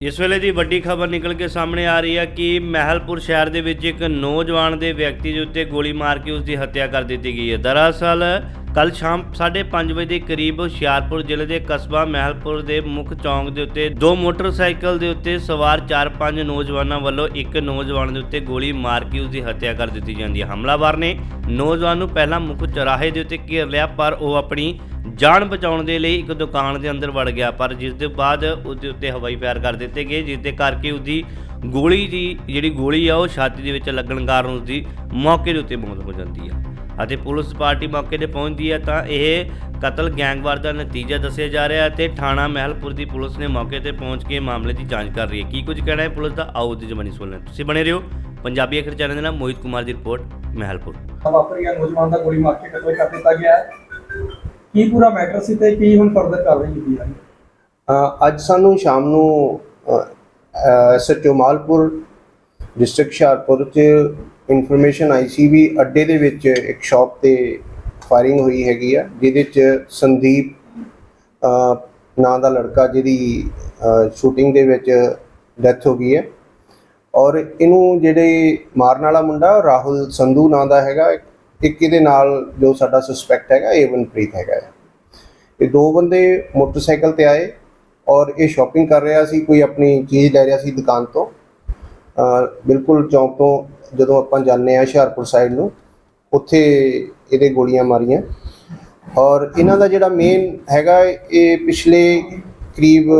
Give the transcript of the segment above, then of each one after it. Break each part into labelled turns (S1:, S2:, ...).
S1: ਇਸ ਵੇਲੇ ਦੀ ਵੱਡੀ ਖਬਰ ਨਿਕਲ ਕੇ ਸਾਹਮਣੇ ਆ ਰਹੀ ਹੈ ਕਿ ਮਹਿਲਪੁਰ ਸ਼ਹਿਰ ਦੇ ਵਿੱਚ ਇੱਕ ਨੌਜਵਾਨ ਦੇ ਵਿਅਕਤੀ ਦੇ ਉੱਤੇ ਗੋਲੀ ਮਾਰ ਕੇ ਉਸ ਦੀ ਹੱਤਿਆ ਕਰ ਦਿੱਤੀ ਗਈ ਹੈ। ਦਰਅਸਲ ਕੱਲ ਸ਼ਾਮ 5:30 ਵਜੇ ਦੇ ਕਰੀਬ ਹੁਸ਼ਿਆਰਪੁਰ ਜ਼ਿਲ੍ਹੇ ਦੇ ਕਸਬਾ ਮਹਿਲਪੁਰ ਦੇ ਮੁੱਖ ਚੌਂਕ ਦੇ ਉੱਤੇ ਦੋ ਮੋਟਰਸਾਈਕਲ ਦੇ ਉੱਤੇ ਸਵਾਰ 4-5 ਨੌਜਵਾਨਾਂ ਵੱਲੋਂ ਇੱਕ ਨੌਜਵਾਨ ਦੇ ਉੱਤੇ ਗੋਲੀ ਮਾਰ ਕੇ ਉਸ ਦੀ ਹੱਤਿਆ ਕਰ ਦਿੱਤੀ ਜਾਂਦੀ ਹੈ। ਹਮਲਾਵਰ ਨੇ ਨੌਜਵਾਨ ਨੂੰ ਪਹਿਲਾਂ ਮੁੱਖ ਚੌਰਾਹੇ ਦੇ ਉੱਤੇ ਘੇਰ ਲਿਆ, ਪਰ ਉਹ ਆਪਣੀ ਜਾਨ ਬਚਾਉਣ ਦੇ ਲਈ ਇੱਕ ਦੁਕਾਨ ਦੇ ਅੰਦਰ ਵੜ ਗਿਆ, ਪਰ ਜਿਸ ਦੇ ਬਾਅਦ ਉਹਦੇ ਉੱਤੇ ਹਵਾਈ ਫਾਇਰ ਕਰ ਦਿੱਤੇ ਗਏ, ਜਿਸ ਦੇ ਕਰਕੇ ਉਹਦੀ ਗੋਲੀ ਦੀ ਜਿਹੜੀ ਗੋਲੀ ਆ, ਉਹ ਛਾਤੀ ਦੇ ਵਿੱਚ ਲੱਗਣ ਕਾਰਨ ਉਸਦੀ ਮੌਕੇ ਦੇ ਉੱਤੇ ਮੌਤ ਹੋ ਜਾਂਦੀ ਆ। ਅਤੇ ਪੁਲਿਸ ਪਾਰਟੀ ਮੌਕੇ ਤੇ ਪਹੁੰਚਦੀ ਹੈ ਤਾਂ ਇਹ ਕਤਲ ਗੈਂਗਵਾਰ ਦਾ ਨਤੀਜਾ ਦੱਸਿਆ ਜਾ ਰਿਹਾ ਹੈ ਤੇ ਥਾਣਾ ਮਹਿਲਪੁਰ ਦੀ ਪੁਲਿਸ ਨੇ ਮੌਕੇ ਤੇ ਪਹੁੰਚ ਕੇ ਮਾਮਲੇ ਦੀ ਜਾਂਚ ਕਰ ਰਹੀ ਹੈ। ਕੀ ਕੁਝ ਕਹਿਣਾ ਹੈ? ਪੁਲਿਸ ਦਾ ਆਓ ਦੀ ਜ਼ਮਾਨੀ ਸੁਣਨਾ ਤੁਸੀਂ ਬਣੇ ਰਹੋ। ਪੰਜਾਬੀ ਅਖਰ ਚੈਨਲ ਦੇ ਨਾਲ ਮੋਹਿਤ ਕੁਮਾਰ ਦੀ ਰਿਪੋਰਟ ਮਹਿਲਪੁਰ।
S2: ਵਾਪਰ ਗਿਆ ਨੌਜਵਾਨ ਦਾ ਗੋਲੀ ਮਾਰ ਕੇ ਕਤਲ ਕਰ ਦਿੱਤਾ ਗਿਆ ਹੈ। ਕੀ ਪੂਰਾ ਮੈਟਰ ਸੀ ਤੇ ਕੀ ਹੁਣ ਫਰਦਰ ਕਾਰਵਾਈ ਕੀਤੀ ਜਾ ਰਹੀ ਹੈ?
S3: ਅ, ਅੱਜ ਸਾਨੂੰ ਸ਼ਾਮ ਨੂੰ ਐਸਐਚਓ ਮਾਲਪੁਰ ਡਿਸਟ੍ਰਿਕਟ ਹੁਸ਼ਿਆਰਪੁਰ ਚ ਇਨਫੋਰਮੇਸ਼ਨ ਆਈ ਸੀ ਵੀ ਅੱਡੇ ਦੇ ਵਿੱਚ ਇੱਕ ਸ਼ਾਪ ਤੇ ਫਾਇਰਿੰਗ ਹੋਈ ਹੈਗੀ ਆ, ਜਿਹਦੇ ਚ ਸੰਦੀਪ ਨਾਂ ਦਾ ਲੜਕਾ ਜਿਹਦੀ ਸ਼ੂਟਿੰਗ ਦੇ ਵਿੱਚ ਡੈਥ ਹੋ ਗਈ ਹੈ। ਔਰ ਇਹਨੂੰ ਜਿਹੜੇ ਮਾਰਨ ਵਾਲਾ ਮੁੰਡਾ, ਰਾਹੁਲ ਸੰਧੂ ਨਾਂ ਦਾ ਹੈਗਾ, ਇੱਕ ਇਹਦੇ ਨਾਲ ਜੋ ਸਾਡਾ ਸਸਪੈਕਟ ਹੈਗਾ ਏਵਨਪ੍ਰੀਤ ਹੈਗਾ ਇਹ ਦੋ ਬੰਦੇ ਮੋਟਰਸਾਈਕਲ ਤੇ ਆਏ ਔਰ ਇਹ ਸ਼ਾਪਿੰਗ ਕਰ ਰਿਹਾ ਸੀ, ਕੋਈ ਆਪਣੀ ਚੀਜ਼ ਲੈ ਰਿਹਾ ਸੀ ਦੁਕਾਨ ਤੋਂ। ਬਿਲਕੁਲ ਚੌਂਕ ਤੋਂ ਜਦੋਂ ਆਪਾਂ ਜਾਂਦੇ ਆ ਹੁਸ਼ਿਆਰਪੁਰ ਸਾਈਡ ਨੂੰ, ਉੱਥੇ ਇਹਦੇ ਗੋਲੀਆਂ ਮਾਰੀਆਂ। ਔਰ ਇਹਨਾਂ ਦਾ ਜਿਹੜਾ ਮੇਨ ਹੈਗਾ, ਇਹ ਪਿਛਲੇ ਕਰੀਬ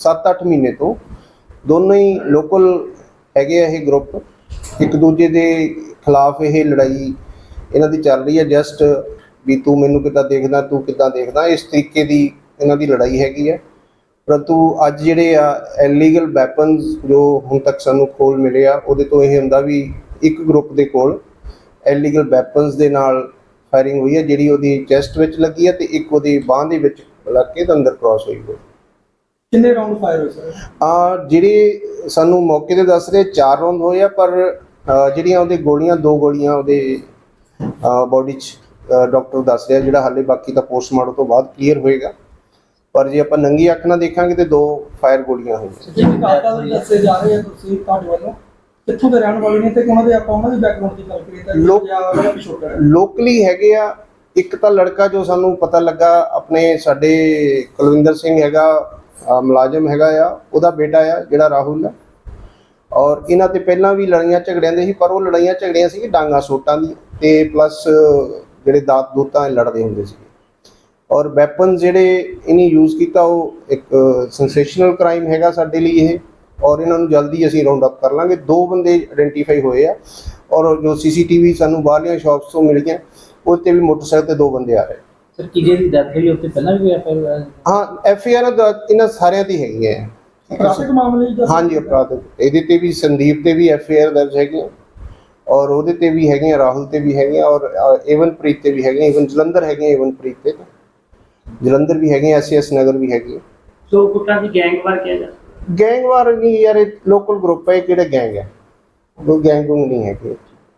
S3: 7-8 ਮਹੀਨੇ ਤੋਂ ਦੋਨੋਂ ਹੀ ਲੋਕਲ ਹੈਗੇ ਆ ਇਹ ਗਰੁੱਪ ਇੱਕ ਦੂਜੇ ਦੇ ਖਿਲਾਫ ਇਹ ਲੜਾਈ ਇਹਨਾਂ ਦੀ ਚੱਲ ਰਹੀ ਹੈ। ਜਸਟ ਵੀ ਤੂੰ ਮੈਨੂੰ ਕਿੱਦਾਂ ਦੇਖਦਾ, ਤੂੰ ਕਿੱਦਾਂ ਦੇਖਦਾ, ਇਸ ਤਰੀਕੇ ਦੀ ਇਹਨਾਂ ਦੀ ਲੜਾਈ ਹੈਗੀ ਹੈ। ਪਰੰਤੂ ਅੱਜ ਜਿਹੜੇ ਆ ਇਲੀਗਲ ਵੈਪਨਸ ਜੋ ਹੁਣ ਤੱਕ ਸਾਨੂੰ ਖੋਲ ਮਿਲੇ ਆ ਉਹਦੇ ਤੋਂ ਇਹ ਹੁੰਦਾ ਵੀ ਇੱਕ ਗਰੁੱਪ ਦੇ ਕੋਲ ਇਲੀਗਲ ਵੈਪਨਸ ਦੇ ਨਾਲ ਫਾਇਰਿੰਗ ਹੋਈ ਹੈ ਜਿਹੜੀ ਉਹਦੀ ਚੈਸਟ ਵਿੱਚ ਲੱਗੀ ਹੈ ਤੇ ਇੱਕ ਉਹਦੀ ਬਾਹ ਦੇ ਵਿੱਚ ਲੱਗ ਕੇ ਤੇ ਅੰਦਰ ਕ੍ਰਾਸ ਹੋਈ ਹੋਈ।
S2: ਕਿੰਨੇ ਰਾਉਂਡ ਫਾਇਰ ਹੋਏ ਸਰ
S3: ਆ ਜਿਹੜੇ ਸਾਨੂੰ ਮੌਕੇ ਤੇ ਦੱਸ ਰਹੇ ਚਾਰ ਰੌਂਦ ਹੋਏ ਆ ਪਰ ਜਿਹੜੀਆਂ ਉਹਦੇ ਗੋਲੀਆਂ ਦੋ ਗੋਲੀਆਂ ਉਹਦੇ ਬਾਡੀ 'ਚ ਡਾਕਟਰ ਦੱਸ ਰਿਹਾ ਜਿਹੜਾ ਹਾਲੇ ਬਾਕੀ ਤਾਂ ਪੋਸਟਮਾਰਟਮ ਤੋਂ ਬਾਅਦ ਕਲੀਅਰ ਹੋਏਗਾ। ਪਰ ਜੇ ਆਪਾਂ ਨੰਗੀ ਅੱਖ ਨਾਲ ਦੇਖਾਂਗੇ ਤੇ ਦੋ ਫਾਇਰ ਗੋਲੀਆਂ ਹੋਈਆਂ
S2: ਜਿਹੜੇ ਕਾਤਲ ਦੱਸੇ ਜਾ ਰਹੇ ਆ ਤੁਸੀਂ ਤੁਹਾਡੇ ਵੱਲੋਂ ਕਿੱਥੋਂ ਦੇ ਰਹਿਣ ਵਾਲੇ ਨੇ ਤੇ ਉਹਨਾਂ ਦੇ ਆਪਾਂ ਉਹਨਾਂ ਦੀ ਬੈਕਗ੍ਰਾਉਂਡ ਦੀ ਗੱਲ ਕਰੀਏ ਤਾਂ
S3: ਲੋਕਲੀ ਹੈਗੇ ਆ ਇੱਕ ਤਾਂ ਲੜਕਾ ਜੋ ਸਾਨੂੰ ਪਤਾ ਲੱਗਾ ਆਪਣੇ ਸਾਡੇ ਕੁਲਵਿੰਦਰ ਸਿੰਘ ਹੈਗਾ ਮੁਲਾਜ਼ਮ ਹੈਗਾ ਆ ਉਹਦਾ ਬੇਟਾ ਆ ਜਿਹੜਾ ਰਾਹੁਲ ਆ। ਔਰ ਇਹਨਾਂ ਤੇ ਪਹਿਲਾਂ ਵੀ ਲੜਾਈਆਂ ਝਗੜਿਆਂ ਦੇ ਸੀ ਪਰ ਉਹ ਲੜਾਈਆਂ ਝਗੜੀਆਂ ਸੀ ਡਾਂਗਾ ਸੋਟਾਂ ਦੀ ਤੇ ਪਲੱਸ ਜਿਹੜੇ ਦਾਤ ਦੂਤਾਂ ਲੜਦੇ ਹੁੰਦੇ ਸੀ। ਔਰ ਵੈਪਨ ਜਿਹੜੇ ਇਹਨੇ ਯੂਜ਼ ਕੀਤਾ ਉਹ ਇੱਕ ਸੈਂਸੇਸ਼ਨਲ ਕ੍ਰਾਈਮ ਹੈਗਾ ਸਾਡੇ ਲਈ ਇਹ। ਔਰ ਇਹਨਾਂ ਨੂੰ ਜਲਦੀ ਅਸੀਂ ਰਾਉਂਡ ਅਪ ਕਰ ਲਾਂਗੇ। ਦੋ ਬੰਦੇ ਆਇਡੈਂਟੀਫਾਈ ਹੋਏ ਆ। ਔਰ ਜੋ ਸੀਸੀਟੀਵੀ ਸਾਨੂੰ ਬਾਹਰਲੀਆਂ ਸ਼ਾਪਸ ਤੋਂ ਮਿਲ ਗਿਆ ਉਹ ਤੇ ਵੀ ਮੋਟਰਸਾਈਕਲ ਤੇ ਦੋ ਬੰਦੇ ਆ ਰਹੇ।
S4: ਸਰ ਕਿਜੇ ਦੀ ਡੈਥ ਹੋਈ ਉੱਤੇ ਪਹਿਲਾਂ ਵੀ ਐਫਆਈਆਰ
S3: ਹਾਂ ਐਫ ਆਈ ਆਰ ਇਹਨਾਂ ਸਾਰਿਆਂ ਦੀ ਹੈਗੀਆਂ ਹੈ।
S2: ਟ੍ਰੈਫਿਕ ਮਾਮਲੇ ਦੀ।
S3: ਹਾਂਜੀ ਅਪਰਾਧ ਇਹਦੇ ਤੇ ਵੀ ਸੰਦੀਪ ਤੇ ਵੀ ਐਫ ਆਈ ਆਰ ਦਰਜ ਹੈਗੀਆਂ। ਔਰ ਉਹਦੇ ਤੇ ਵੀ ਹੈਗੀਆਂ ਰਾਹੁਲ ਤੇ ਵੀ ਹੈਗੀਆਂ। ਔਰ ਏਵਨਪ੍ਰੀਤ ਤੇ ਵੀ ਹੈਗੀਆਂ। ਈਵਨ ਜਲੰਧਰ ਹੈਗੀਆਂ ਏਵਨਪ੍ਰੀਤ ਤੇ ਤਾਂ। ਜਲੰਧਰ ਵੀ ਹੈਗੀਆਂ ਐਸ ਨਗਰ ਵੀ ਹੈਗੀ
S4: ਸੋ ਗੁੱਟਾਂ ਦੀ ਗੈਂਗਵਾਰ ਕਿਹਾ ਜਾਂਦਾ
S3: ਗੈਂਗ ਵਾਰ ਨਹੀਂ ਯਾਰ ਇਹ ਲੋਕਲ ਗਰੁੱਪ ਹੈ ਇਹ ਕਿਹੜਾ ਗੈਂਗ ਹੈ ਕੋਈ ਗੈਂਗ ਗੁੰਗ ਨਹੀਂ ਹੈਗੀ।